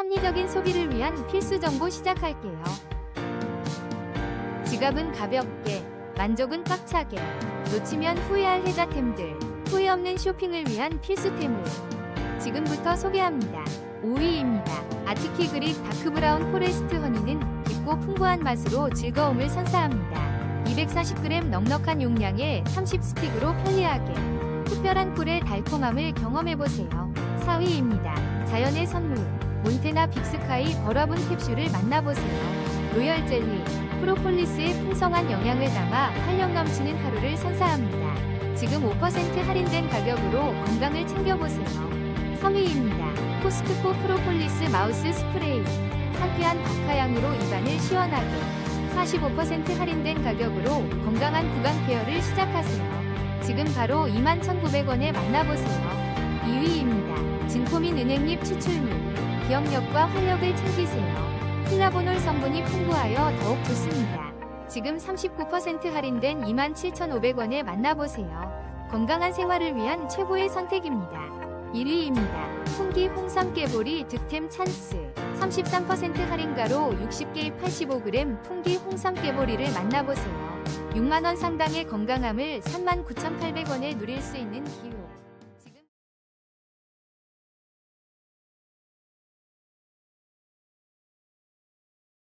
합리적인 소비를 위한 필수 정보 시작할게요. 지갑은 가볍게, 만족은 꽉차게, 놓치면 후회할 혜자템들, 후회 없는 쇼핑을 위한 필수템을 지금부터 소개합니다. 5위입니다. 아티키 그릭 다크브라운 포레스트 허니는 깊고 풍부한 맛으로 즐거움을 선사합니다. 240g 넉넉한 용량에 30스틱으로 편리하게 특별한 꿀의 달콤함을 경험해보세요. 4위입니다. 자연의 선물 몬테나 빅스카이 버라분 캡슐을 만나보세요. 로열 젤리 프로폴리스의 풍성한 영양을 담아 활력 넘치는 하루를 선사합니다. 지금 5% 할인된 가격으로 건강을 챙겨보세요. 3위입니다. 코스트코 프로폴리스 마우스 스프레이 상쾌한 박하향으로 입안을 시원하게 45% 할인된 가격으로 건강한 구강 케어를 시작하세요. 지금 바로 21,900원에 만나보세요. 2위입니다. 진코민 은행잎 추출물 기억력과 활력을 챙기세요. 플라보놀 성분이 풍부하여 더욱 좋습니다. 지금 39% 할인된 27,500원에 만나보세요. 건강한 생활을 위한 최고의 선택입니다. 1위입니다. 풍기 홍삼 깨보리 득템 찬스 33% 할인가로 60개의 85g 풍기 홍삼 깨보리를 만나보세요. 6만원 상당의 건강함을 39,800원에 누릴 수 있는 기회.